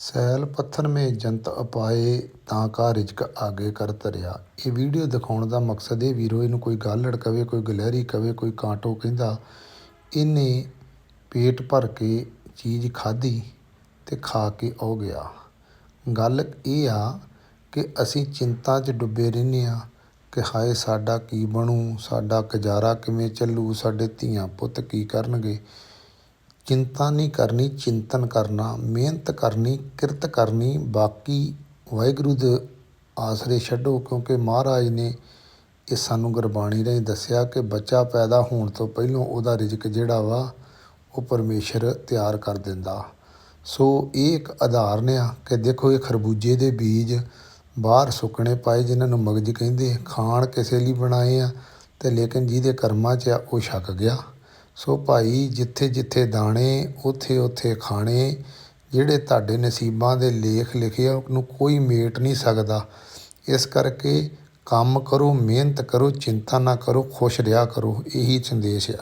Cell ਪੱਥਰ ਮੇ ਜੰਤ ਅਪਾਏ ਤਾਂ ਕਾ ਰਿਜ਼ਕ ਆਗੇ ਕਰ ਧਰਿਆ। ਇਹ ਵੀਡੀਓ ਦਿਖਾਉਣ ਦਾ ਮਕਸਦ ਇਹ ਵੀਰੋ, ਇਹਨੂੰ ਕੋਈ ਗਾਲੜ ਕਵੇ ਕੋਈ ਗਲਹਿਰੀ ਕਵੇ, ਕੋਈ ਕਾਂਟੋ ਕਹਿੰਦਾ, ਇਹਨੇ ਪੇਟ ਭਰ ਕੇ ਚੀਜ਼ ਖਾਧੀ ਤੇ ਖਾ ਕੇ ਉਹ ਗਿਆ। ਗੱਲ ਇਹ ਆ ਕਿ ਅਸੀਂ ਚਿੰਤਾ 'ਚ ਡੁੱਬੇ ਰਹਿੰਦੇ ਆ ਕਿ ਹਾਏ ਸਾਡਾ ਕੀ ਬਣੂ, ਸਾਡਾ ਗੁਜ਼ਾਰਾ ਕਿਵੇਂ ਚੱਲੂ, ਸਾਡੇ ਧੀਆਂ ਪੁੱਤ ਕੀ ਕਰਨਗੇ। ਚਿੰਤਾ ਨਹੀਂ ਕਰਨੀ, ਚਿੰਤਨ ਕਰਨਾ, ਮਿਹਨਤ ਕਰਨੀ, ਕਿਰਤ ਕਰਨੀ, ਬਾਕੀ ਵਾਹਿਗੁਰੂ ਦੇ ਆਸਰੇ ਛੱਡੋ, ਕਿਉਂਕਿ ਮਹਾਰਾਜ ਨੇ ਇਹ ਸਾਨੂੰ ਗੁਰਬਾਣੀ ਰਾਹੀਂ ਦੱਸਿਆ ਕਿ ਬੱਚਾ ਪੈਦਾ ਹੋਣ ਤੋਂ ਪਹਿਲਾਂ ਉਹਦਾ ਰਿਜ਼ਕ ਜਿਹੜਾ ਵਾ, ਉਹ ਪਰਮੇਸ਼ਰ ਤਿਆਰ ਕਰ ਦਿੰਦਾ। ਸੋ ਇਹ ਇੱਕ ਉਦਾਹਰਨ ਆ ਕਿ ਦੇਖੋ ਇਹ ਖਰਬੂਜੇ ਦੇ ਬੀਜ ਬਾਹਰ ਸੁੱਕਣੇ ਪਾਏ, ਜਿਨ੍ਹਾਂ ਨੂੰ ਮਗਜ ਕਹਿੰਦੇ ਖਾਣ ਕਿਸੇ ਲਈ ਬਣਾਏ ਆ, ਤੇ ਲੇਕਿਨ ਜਿਹਦੇ ਕਰਮਾਂ 'ਚ ਆ, ਉਹ ਛਕ ਗਿਆ। ਸੋ ਭਾਈ ਜਿੱਥੇ ਜਿੱਥੇ ਦਾਣੇ, ਉੱਥੇ ਉੱਥੇ ਖਾਣੇ, ਜਿਹੜੇ ਤੁਹਾਡੇ ਨਸੀਬਾਂ ਦੇ ਲੇਖ ਲਿਖੇ ਆ, ਉਹਨੂੰ ਕੋਈ ਮੇਟ ਨਹੀਂ ਸਕਦਾ। ਇਸ ਕਰਕੇ ਕੰਮ ਕਰੋ, ਮਿਹਨਤ ਕਰੋ, ਚਿੰਤਾ ਨਾ ਕਰੋ, ਖੁਸ਼ ਰਿਹਾ ਕਰੋ, ਇਹੀ ਸੰਦੇਸ਼ ਆ।